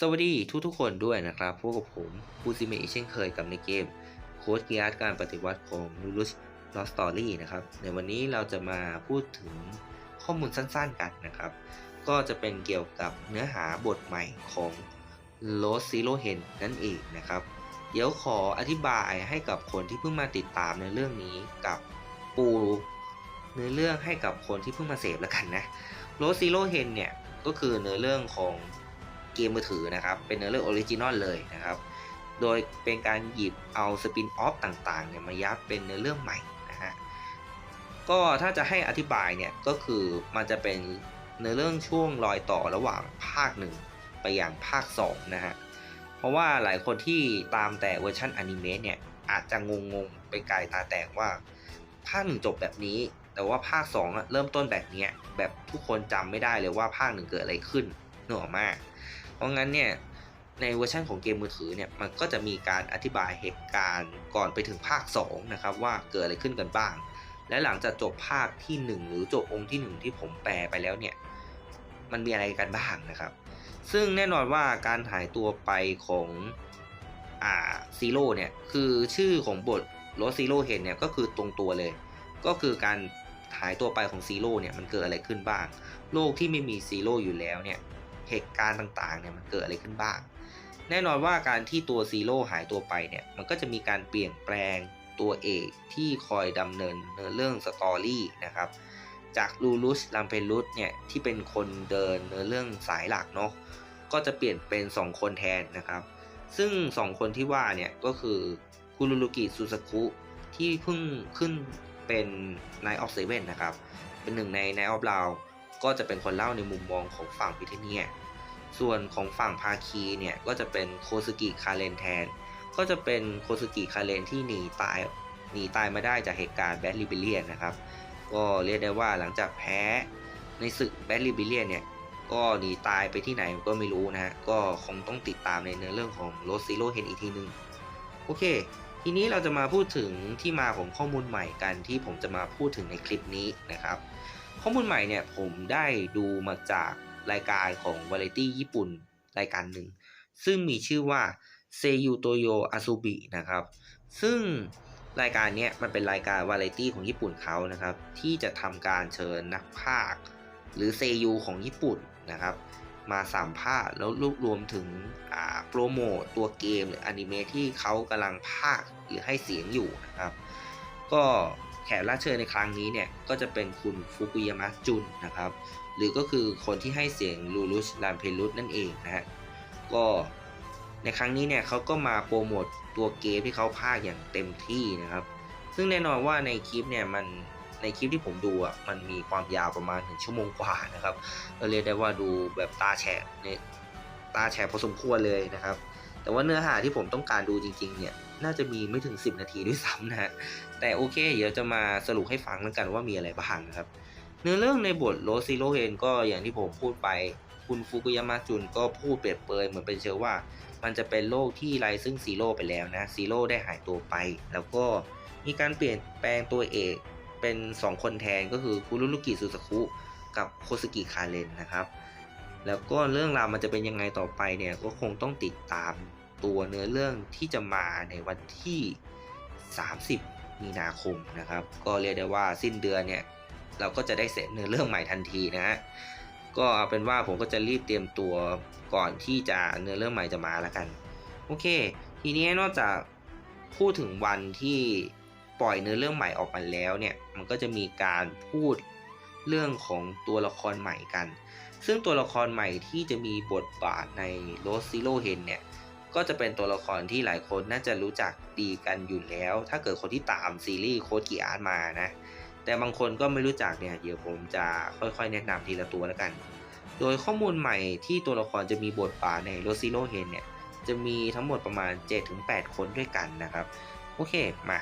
สวัสดีทุกทุกๆคนด้วยนะครับ พวกกับผมคูซิเมะเช่นเคยกับในเกมโค้ดเกียร์การปฏิวัติของลูลุชลอสตอรี่นะครับ ในวันนี้เราจะมาพูดถึงข้อมูลสั้นๆกันนะครับ ก็จะเป็นเกี่ยวกับเนื้อหาบทใหม่ของ l o s Zero Hen นั่นเองนะครับ เดี๋ยวขออธิบายให้กับคนที่เพิ่งมาติดตามในเรื่องนี้กับปูเนื้อเรื่องให้กับคนที่เพิ่งมาเสพแล้วกันนะโรสซิโ h เฮนเนี่ยก็คือเนื้อเรื่องของ เกมมือถือนะครับ เป็นเนื้อเรื่องออริจินอลเลยนะครับ โดยเป็นการหยิบเอาสปินออฟต่างๆเนี่ยมายัดเป็นเนื้อเรื่องใหม่นะฮะ ก็ถ้าจะให้อธิบายเนี่ยก็คือมันจะเป็นเนื้อเรื่องช่วงรอยต่อระหว่างภาคหนึ่งไปอย่างภาค2นะฮะ เพราะว่าหลายคนที่ตามแต่เวอร์ชันอนิเมะเนี่ยอาจจะงงๆไปไกลตาแตกว่าภาคหนึ่งจบแบบนี้ แต่ว่าภาค2อะเริ่มต้นแบบเนี้ยแบบทุกคนจำไม่ได้เลยว่าภาคหนึ่งเกิดอะไรขึ้นเหนือมาก เพราะงั้นเนี่ยในเวอร์ชันของเกมมือถือเนี่ยมันก็จะมีการอธิบายเหตุการณ์ก่อนไปถึงภาค2นะครับว่าเกิดอะไรขึ้นกันบ้าง และหลังจากจบภาคที่ 1 หรือจบองค์ที่ 1 ที่ผมแปลไปแล้วเนี่ยมันมีอะไรกันบ้างนะครับ ซึ่งแน่นอนว่าการหายตัวไปของอ่าซีโร่เนี่ยคือชื่อของบทโรสซีโร่เห็นเนี่ยก็คือตรงตัวเลย ก็คือการหายตัวไปของซีโร่เนี่ยมันเกิดอะไรขึ้นบ้าง โลกที่ไม่มีซีโร่อยู่แล้วเนี่ย เหตุการณ์ต่างๆเนี่ยมันเกิดอะไรขึ้นบ้าง แน่นอนว่าการที่ตัวซีโร่หายตัวไปเนี่ยมันก็จะมีการเปลี่ยนแปลงตัวเอกที่คอยดำเนินเนื้อเรื่องสตอรี่นะครับจากลูลุสลัมเพลุสเนี่ยที่เป็นคนเดินเนื้อเรื่องสายหลักเนาะก็จะเปลี่ยนเป็น 2 คนแทนนะครับ ซึ่ง 2 คนที่ว่าเนี่ยก็คือคุรุรุกิซูซากุที่เพิ่งขึ้นเป็น Night of Seven นะครับ เป็นหนึ่งใน Night of เรา ก็จะเป็นคนเล่าในมุมมองของฝั่งพิเทเนีย ส่วนของฝั่งภาคีเนี่ยก็จะเป็นโคสกิคาเรนแทน ก็จะเป็นโคสกิคาเรนที่หนีตายหนีตายมาได้จากเหตุการณ์แบทลิเบเลียนนะครับ ก็เรียกได้ว่าหลังจากแพ้ในศึกแบทลิเบเลียนเนี่ยก็หนีตายไปที่ไหนก็ไม่รู้นะฮะ ก็คงต้องติดตามในเนื้อเรื่องของโรสซิโ h เฮนอีกทีนึง โอเค ทีนี้เราจะมาพูดถึงที่มาของข้อมูลใหม่กันที่ผมจะมาพูดถึงในคลิปนี้นะครับ ข้อมูลใหม่เนี่ยผมได้ดูมาจากรายการของวาไรตี้ญี่ปุ่นรายการหนึ่ง ซึ่งมีชื่อว่าเซยูโตโยอาซูบินะครับ ซึ่งรายการนี้มันเป็นรายการวาไรตี้ของญี่ปุ่นเขานะครับ ที่จะทำการเชิญนักพากหรือเซยูของญี่ปุ่นนะครับ มาสัมภาษณ์แล้วรวบรวมถึงโปรโมตตัวเกมหรืออนิเมะที่เขากำลังพากหรือให้เสียงอยู่นะครับ ก็ แขกรับเชิญในครั้งนี้เนี่ยก็จะเป็นคุณฟุกุยามะจุนนะครับ หรือก็คือคนที่ให้เสียงลูรุชลานเพลุสนั่นเองนะฮะก็ในครั้งนี้เนี่ยเขาก็มาโปรโมตตัวเกมที่เขาพากอย่างเต็มที่นะครับ ซึ่งแน่นอนว่าในคลิปเนี่ยมันในคลิปที่ผมดูอะมันมีความยาวประมาณหนึ่งชั่วโมงกว่านะครับเราเรียกได้ว่าดูแบบตาแฉะเนี่ยตาแฉะพอสมควรเลยนะครับ แต่ว่าเนื้อหาที่ผมต้องการดูจริงๆ เนี่ย น่าจะมีไม่ถึง 10 นาทีด้วยซ้ำนะฮะแต่โอเค เดี๋ยวจะมาสรุปให้ฟังแล้วกันว่ามีอะไรบ้างนะครับ เนื้อเรื่องในบทโรซิโรเฮนก็อย่างที่ผมพูดไป คุณฟุกุยามะจุนก็พูดเปรียบเปยเหมือนเป็นเชิงว่า มันจะเป็นโลกที่ไรซึ่งซีโร่ไปแล้วนะซีโร่ได้หายตัวไป แล้วก็มีการเปลี่ยนแปลงตัวเอกเป็น 2 คนแทนก็คือคุรุรุกิซูซากุกับโคสกิคาเรนนะครับแล้วก็เรื่องราวมันจะเป็นยังไงต่อไปเนี่ยก็คงต้องติดตาม ตัวเนื้อเรื่องที่จะมาในวันที่ 30 มีนาคมนะครับ ก็เรียกได้ว่าสิ้นเดือนเนี่ยเราก็จะได้เสร็จเนื้อเรื่องใหม่ทันทีนะฮะก็เอาเป็นว่าผมก็จะรีบเตรียมตัวก่อนที่จะเนื้อเรื่องใหม่จะมาแล้วกัน โอเค ทีนี้นอกจากพูดถึงวันที่ปล่อยเนื้อเรื่องใหม่ออกมาแล้วเนี่ยมันก็จะมีการพูดเรื่องของตัวละครใหม่กัน ซึ่งตัวละครใหม่ที่จะมีบทบาทใน r o s e Zero Hen เนี่ย ก็จะเป็นตัวละครที่หลายคนน่าจะรู้จักดีกันอยู่แล้ว ถ้าเกิดคนที่ตามซีรีส์โคดกีอาร์ตมานะ แต่บางคนก็ไม่รู้จักเนี่ยเดี๋ยวผมจะค่อยๆ แนะนำทีละตัวแล้วกัน โดยข้อมูลใหม่ที่ตัวละครจะมีบทบาทใน r o s e Zero Hen เนี่ยจะมีทั้งหมดประมาณ 7-8 คนด้วยกันนะครับ โอเคมา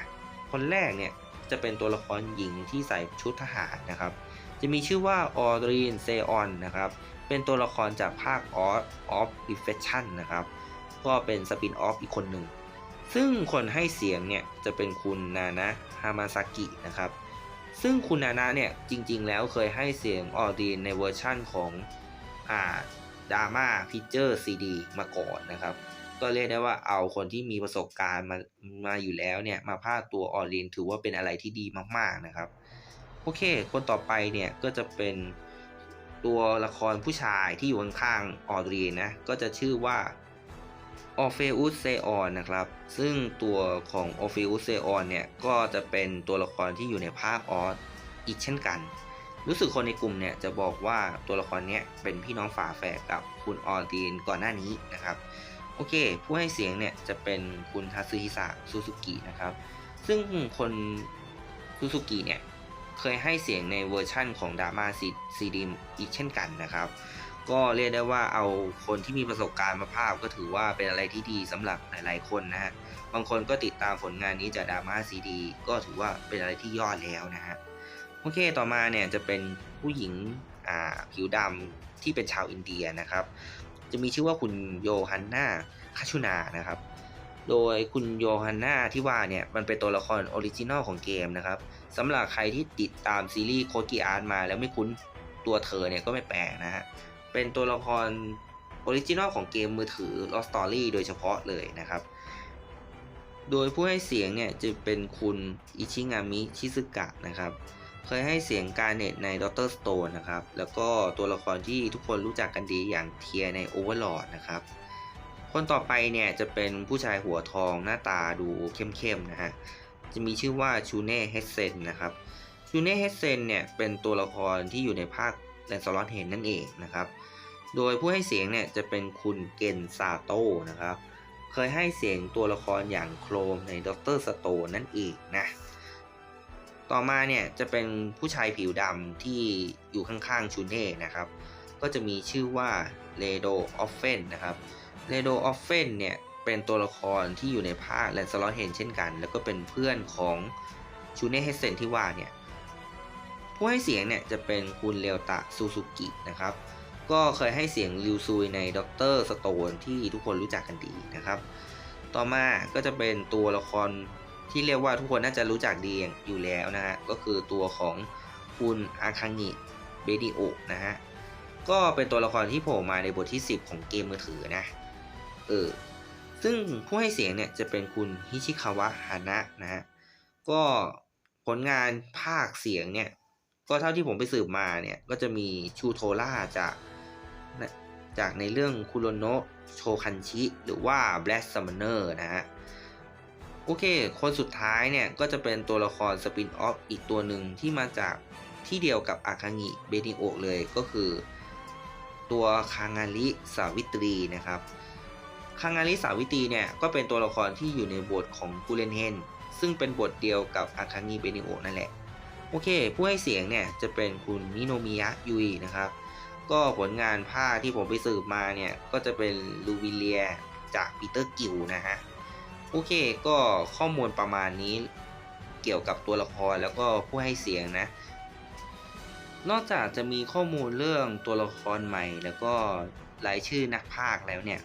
คนแรกเนี่ยจะเป็นตัวละครหญิงที่ใส่ชุดทหารนะครับ จะมีชื่อว่าออรีนเซออนนะครับ เป็นตัวละครจากภาคออสออฟดิเฟชั่นนะครับ ก็เป็นสปินออฟอีกคนหนึ่ง ซึ่งคนให้เสียงเนี่ยจะเป็นคุณนานะฮามาซากินะครับ ซึ่งคุณนานะเนี่ยจริงๆ แล้วเคยให้เสียงออดีนในเวอร์ชั่นของอ่าดราม่าฟีเจอร์ซีดีมาก่อนนะครับ ก็เรียกได้ว่าเอาคนที่มีประสบการณ์มามาอยู่แล้วเนี่ยมาพาตัวออรินถือว่าเป็นอะไรที่ดีมากๆนะครับ โอเค คนต่อไปเนี่ยก็จะเป็นตัวละครผู้ชายที่อยู่ข้างๆออรีนนะก็จะชื่อว่า ออเฟอุสเซออนนะครับ ซึ่งตัวของออเฟอุสเซออนเนี่ย ก็จะเป็นตัวละครที่อยู่ในภาคออสอีกเช่นกัน รู้สึกคนในกลุ่มเนี่ยจะบอกว่าตัวละครเนี้ยเป็นพี่น้องฝาแฝดกับคุณออรีนก่อนหน้านี้นะครับ โอเค ผู้ให้เสียงเนี่ยจะเป็นคุณทาซึฮิสะซูซูกินะครับ ซึ่งคนซูซูกิเนี่ยเคยให้เสียงในเวอร์ชั่นของดราม่าซีดีอีกเช่นกันนะครับ ก็เรียกได้ว่าเอาคนที่มีประสบการณ์มาภาพก็ถือว่าเป็นอะไรที่ดีสำหรับหลายๆคนนะฮะ บางคนก็ติดตามผลงานนี้จากดราม่าซีดีก็ถือว่าเป็นอะไรที่ยอดแล้วนะฮะ โอเคต่อมาเนี่ยจะเป็นผู้หญิงอ่าผิวดำที่เป็นชาวอินเดียนะครับ จะมีชื่อว่าคุณโยฮันนาคาชูนานะครับ โดยคุณโยฮันนาที่ว่าเนี่ยมันเป็นตัวละครออริจินอลของเกมนะครับสำหรับใครที่ติดตามซีรีส์โคกิอาร์ตมาแล้วไม่คุ้นตัวเธอเนี่ยก็ไม่แปลกนะฮะ เป็นตัวละครออริจินอลของเกมมือถือ Lost Story โดยเฉพาะเลยนะครับ โดยผู้ให้เสียงเนี่ยจะเป็นคุณอิชิงามิชิซึกะนะครับ เคยให้เสียงการเน็ตใน Doctor Stone นะครับ แล้วก็ตัวละครที่ทุกคนรู้จักกันดีอย่างเทียใน Overlord นะครับ คนต่อไปเนี่ยจะเป็นผู้ชายหัวทองหน้าตาดูเข้มๆนะฮะ จะมีชื่อว่าชูเน่เฮสเซนนะครับ ชูเน่เฮสเซนเนี่ยเป็นตัวละครที่อยู่ในภาค แลนสลอตเฮนนั่นเองนะครับ โดยผู้ให้เสียงเนี่ยจะเป็นคุณเกนซาโต้นะครับ เคยให้เสียงตัวละครอย่างโครมในด็อกเตอร์สโตนนั่นเองนะ ต่อมาเนี่ยจะเป็นผู้ชายผิวดำที่อยู่ข้างๆ ชูเน่นะครับ ก็จะมีชื่อว่าเลโดออฟเฟนนะครับ เลโดออฟเฟนเนี่ยเป็นตัวละครที่อยู่ในภาคแลนสลอตเฮนเช่นกัน แล้วก็เป็นเพื่อนของชูเน่เฮเซนที่ว่าเนี่ย ผู้ให้เสียงเนี่ยจะเป็นคุณเรียวตะซูซูกินะครับ ก็เคยให้เสียงริวซุยในด็อกเตอร์สโตนที่ทุกคนรู้จักกันดีนะครับ ต่อมาก็จะเป็นตัวละครที่เรียกว่าทุกคนน่าจะรู้จักดีอยู่แล้วนะฮะ ก็คือตัวของคุณอาคังิเบดิโอนะฮะ ก็เป็นตัวละครที่โผล่มาในบทที่ 10 ของเกมมือถือนะ เออ ซึ่งผู้ให้เสียงเนี่ยจะเป็นคุณฮิชิคาวะฮานะนะฮะ ก็ผลงานภาคเสียงเนี่ย ก็เท่าที่ผมไปสืบมาเนี่ย ก็จะมีชูโทล่าจากจากในเรื่องคุโรโนะโชคันชิ หรือว่า Black Summoner นะฮะ โอเค คนสุดท้ายเนี่ย ก็จะเป็นตัวละครสปินออฟอีกตัวหนึ่งที่มาจากที่เดียวกับอาคางิเบนิโอเลยก็คือ ตัวคางาริสาวิตรีนะครับ คางาริสาวิตรีเนี่ย ก็เป็นตัวละครที่อยู่ในบทของกูเลนเฮนซึ่งเป็นบทเดียวกับอาคางิเบนิโอนั่นแหละ โอเค ผู้ให้เสียงเนี่ยจะเป็นคุณมิโนมิยะยุยนะครับ ก็ผลงานภาคที่ผมไปสืบมาเนี่ย ก็จะเป็นลูวิเลียจากปีเตอร์กิลนะฮะ โอเคก็ข้อมูลประมาณนี้เกี่ยวกับตัวละครแล้วก็ผู้ให้เสียงนะ นอกจากจะมีข้อมูลเรื่องตัวละครใหม่ แล้วก็รายชื่อนักพากย์แล้วเนี่ย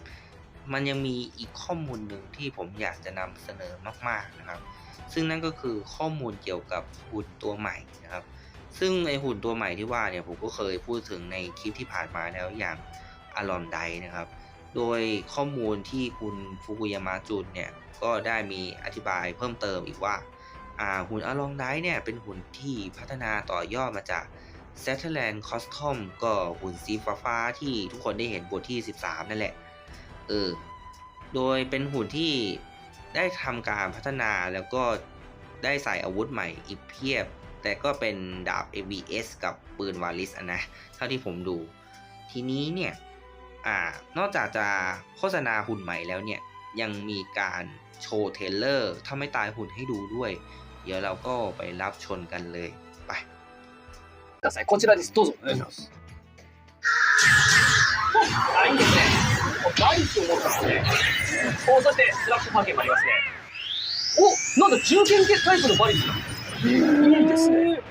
มันยังมีอีกข้อมูลหนึ่งที่ผมอยากจะนำเสนอมากๆนะครับ ซึ่งนั่นก็คือข้อมูลเกี่ยวกับหุ่นตัวใหม่นะครับ ซึ่งไอหุ่นตัวใหม่ที่ว่าเนี่ยผมก็เคยพูดถึงในคลิปที่ผ่านมาแล้วอย่างอารอนไดนะครับ โดยข้อมูลที่คุณฟุกุยามะจุนเนี่ยก็ได้มีอธิบายเพิ่มเติมอีกว่าอ่าหุ่นอารองไดเนี่ยเป็นหุ่นที่พัฒนาต่อยอดมาจาก s a t e r l a n d Custom ก็หุ่นสีฟ้าที่ทุกคนได้เห็นบทที่ 13 นั่นแหละ เออ โดยเป็นหุ่นที่ได้ทำการพัฒนาแล้วก็ได้ใส่อาวุธใหม่อีกเพียบ แต่ก็เป็นดาบ ABS กับปืนวาลิสอะนะ เท่าที่ผมดู ทีนี้เนี่ย อ่า นอกจากจะโฆษณาหุ่นใหม่แล้วเนี่ย ยังมีการโชว์เทรลเลอร์ถ้าไม่ตายหุ่นให้ดูด้วย เดี๋ยวเราก็ไปรับชนกันเลย ไป ください。こちらです。どうぞ。お願いします。あ、いいですね。 バイクを持ってますね。お、そしてスラッシュパーケンもありますね。お、なんだ、銃剣タイプのバリスだ。いいですね。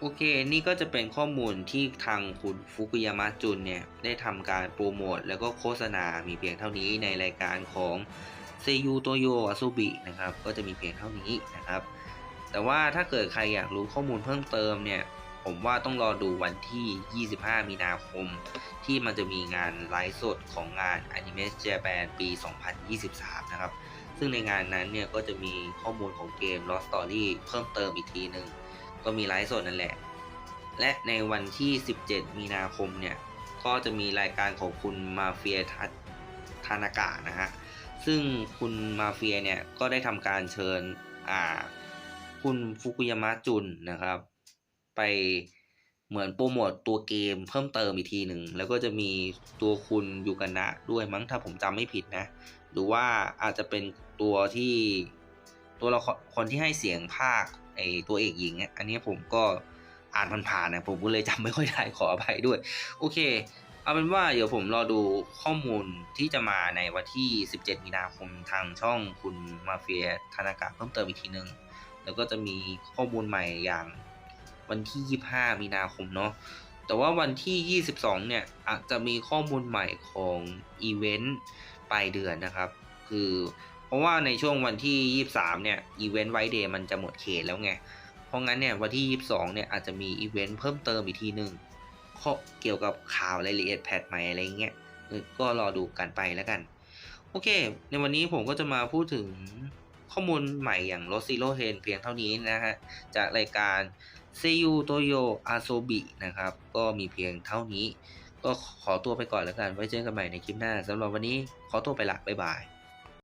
โอเค นี่ก็จะเป็นข้อมูลที่ทางคุณฟุกุยามะจุนเนี่ย ได้ทำการโปรโมทแล้วก็โฆษณา มีเพียงเท่านี้ในรายการของเซยูโตโยอาซูบินะครับ ก็จะมีเพียงเท่านี้นะครับ แต่ว่าถ้าเกิดใครอยากรู้ข้อมูลเพิ่มเติมเนี่ย ผมว่าต้องรอดูวันที่ 25 มีนาคม ที่มันจะมีงานไลฟ์สดของงาน Anime Japan ปี 2023 นะครับ ซึ่งในงานนั้นเนี่ยก็จะมีข้อมูลของเกม Lost Story เพิ่มเติมอีกทีหนึ่งก็มีไลฟ์สดนั่นแหละ และในวันที่ 17 มีนาคมเนี่ย ก็จะมีรายการของคุณมาเฟียทานากะนะฮะ ซึ่งคุณมาเฟียเนี่ยก็ได้ทำการเชิญ อ่า คุณฟุกุยามะจุนนะครับ ไปเหมือนโปรโมทตัวเกมเพิ่มเติมอีกทีหนึ่ง แล้วก็จะมีตัวคุณยูกานะด้วยมั้งถ้าผมจำไม่ผิดนะ หรือว่าอาจจะเป็นตัวที่ตัวละครคนที่ให้เสียงภาคไอตัวเอกหญิงอะอันนี้ผมก็อ่านผ่านๆนะผมก็เลยจำไม่ค่อยได้ขออภัยด้วย โอเค เอาเป็นว่าเดี๋ยวผมรอดูข้อมูลที่จะมาในวันที่ 17 มีนาคมทางช่องคุณมาเฟียธนากะเพิ่มเติมอีกทีหนึ่งแล้วก็จะมีข้อมูลใหม่อย่าง วันที่ 25 มีนาคมเนาะแต่ว่าวันที่ 22 เนี่ยอาจจะมีข้อมูลใหม่ของอีเวนต์ปลายเดือนนะครับ คือเพราะว่าในช่วงวันที่ 23 เนี่ยอีเวนต์ไวเดย์มันจะหมดเขตแล้วไง เพราะงั้นเนี่ยวันที่ 22 เนี่ยอาจจะมีอีเวนต์เพิ่มเติมอีกทีหนึ่งเกี่ยวกับข่าวรายละเอียดแพทใหม่อะไรเงี้ยก็รอดูกันไปแล้วกัน โอเค ในวันนี้ผมก็จะมาพูดถึงข้อมูลใหม่อย่างรถซีโร่เทนเพียงเท่านี้นะฮะ จากรายการ ซียูโตโยอาโซบินะครับ ก็มีเพียงเท่านี้ ก็ขอตัวไปก่อนแล้วกัน ไว้เจอกันใหม่ในคลิปหน้าสำหรับวันนี้ขอตัวไปละบ๊ายบาย